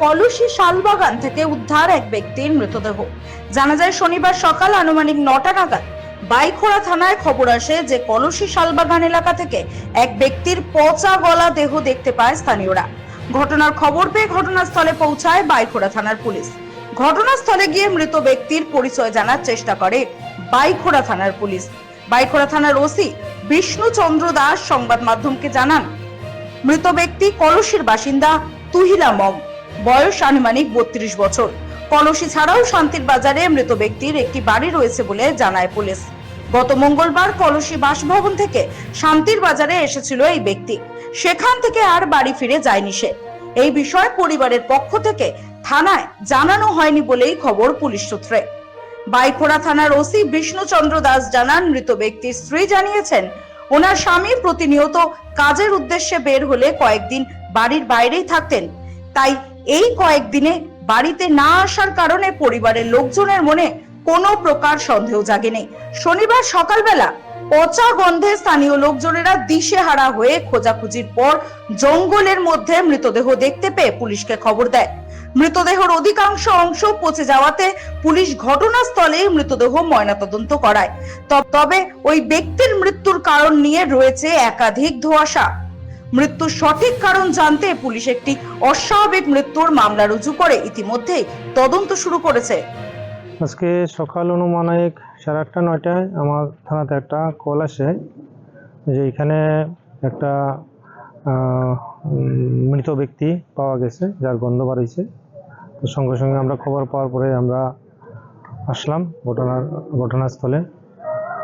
কলসি শালবাগান থেকে উদ্ধার এক ব্যক্তির মৃতদেহ। জানা যায়, শনিবার সকাল আনুমানিক নটা নাগাদ বাইখোড়া থানায় খবর আসে যে কলসি শালবাগান এলাকা থেকে এক ব্যক্তির পচা গলা দেহ দেখতে পায় স্থানীয়রা। ঘটনার খবর পেয়ে ঘটনাস্থলে পৌঁছায় বাইখোড়া থানার পুলিশ। ঘটনাস্থলে গিয়ে মৃত ব্যক্তির পরিচয় জানার চেষ্টা করে বাইখোড়া থানার পুলিশ। বাইখোড়া থানার ওসি বিষ্ণুচন্দ্র দাস সংবাদ মাধ্যমকে জানান, মৃত ব্যক্তি কলসির বাসিন্দা তুহিলা মম। বয়স আনুমানিক বত্রিশ বছর। কলসি ছাড়াও শান্তির বাজারে মৃত ব্যক্তির একটি বাড়ি রয়েছে বলে জানায় পুলিশ। গত মঙ্গলবার কলসি বাসভবন থেকে শান্তির বাজারে এসেছিল এই ব্যক্তি। সেখান থেকে আর বাড়ি ফিরে যায়নি সে। এই বিষয়ে পরিবারের পক্ষ থেকে থানায় জানানো হয়নি বলেই খবর পুলিশ সূত্রে। বাইখোড়া থানার ওসি বিষ্ণুচন্দ্র দাস জানান, মৃত ব্যক্তির স্ত্রী জানিয়েছেন, ওনার স্বামী প্রতিনিয়ত কাজের উদ্দেশ্যে বের হলে কয়েকদিন বাড়ির বাইরেই থাকতেন। তাই এই কয়েকদিনে বাড়িতে না আসার কারণে পরিবারের লোকজনের মনে কোনো প্রকার সন্দেহ জাগেনি। শনিবার সকালবেলা পচা গন্ধে স্থানীয় লোকজনেরা দিশেহারা হয়ে খোঁজাখুঁজির পর জঙ্গলের মধ্যে মৃতদেহ দেখতে পেয়ে পুলিশকে খবর দেয়। মৃতদেহের অধিকাংশ অংশ পচে যাওয়াতে পুলিশ ঘটনাস্থলেই মৃতদেহ ময়নাতদন্ত করায়। তবে ওই ব্যক্তির মৃত্যুর কারণ নিয়ে রয়েছে একাধিক ধোঁয়াশা। মৃত্যুর সঠিক কারণ জানতে পুলিশ একটি অস্বাভাবিক মৃত্যুর মামলা রুজু করে ইতিমধ্যেই তদন্ত শুরু করেছে। আজকে সকাল অনুমানিক সাড়ে আটটা, নয়টায় আমার থানাতে একটা কল আসে যে এখানে একটা মৃত ব্যক্তি পাওয়া গেছে, যার গন্ধ বাড়িয়েছে তো সঙ্গে সঙ্গে আমরা খবর পাওয়ার পরে আমরা আসলাম ঘটনার, ঘটনাস্থলে।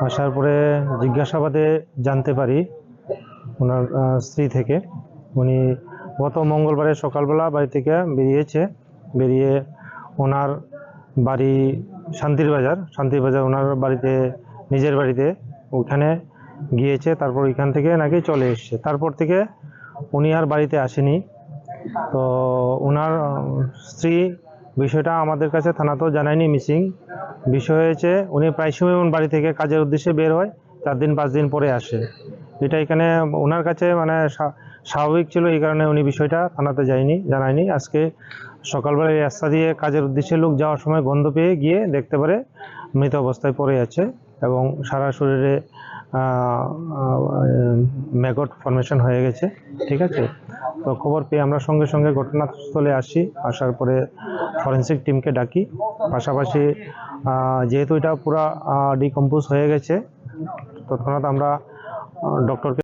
আসার পরে জিজ্ঞাসাবাদে জানতে পারি ওনার স্ত্রী থেকে। উনি গত মঙ্গলবারে সকালবেলা বাড়ি থেকে বেরিয়েছে। বেরিয়ে ওনার বাড়ি শান্তির বাজার। শান্তির বাজার ওনার বাড়িতে, নিজের বাড়িতে ওখানে গিয়েছে। তারপর ওইখান থেকে নাকি চলে এসছে। তারপর থেকে উনি আর বাড়িতে আসেনি। তো ওনার স্ত্রী বিষয়টা আমাদের কাছে থানাতেও জানায়নি মিসিং। বিষয় হয়েছে, উনি প্রায় সময় বাড়ি থেকে কাজের উদ্দেশ্যে বের হয়। চার দিন, পাঁচ দিন পরে আসে। এটা এখানে ওনার কাছে মানে স্বাভাবিক ছিল, এই কারণে উনি বিষয়টা থানাতে যায়নি, জানায়নি। আজকে সকালবেলা এই রাস্তা দিয়ে কাজের উদ্দেশ্যে লোক যাওয়ার সময় গন্ধ পেয়ে গিয়ে দেখতে পারে মৃত অবস্থায় পড়ে আছে এবং সারা শরীরে ম্যাগট ফর্মেশন হয়ে গেছে, ঠিক আছে? তো খবর পেয়ে আমরা সঙ্গে সঙ্গে ঘটনাস্থলে আসি, আসার পরে ফরেন্সিক টিমকে ডাকি। পাশাপাশি যেহেতু এটা পুরা ডিকম্পোজ হয়ে গেছে তৎক্ষণাৎ আমরা डॉक्टर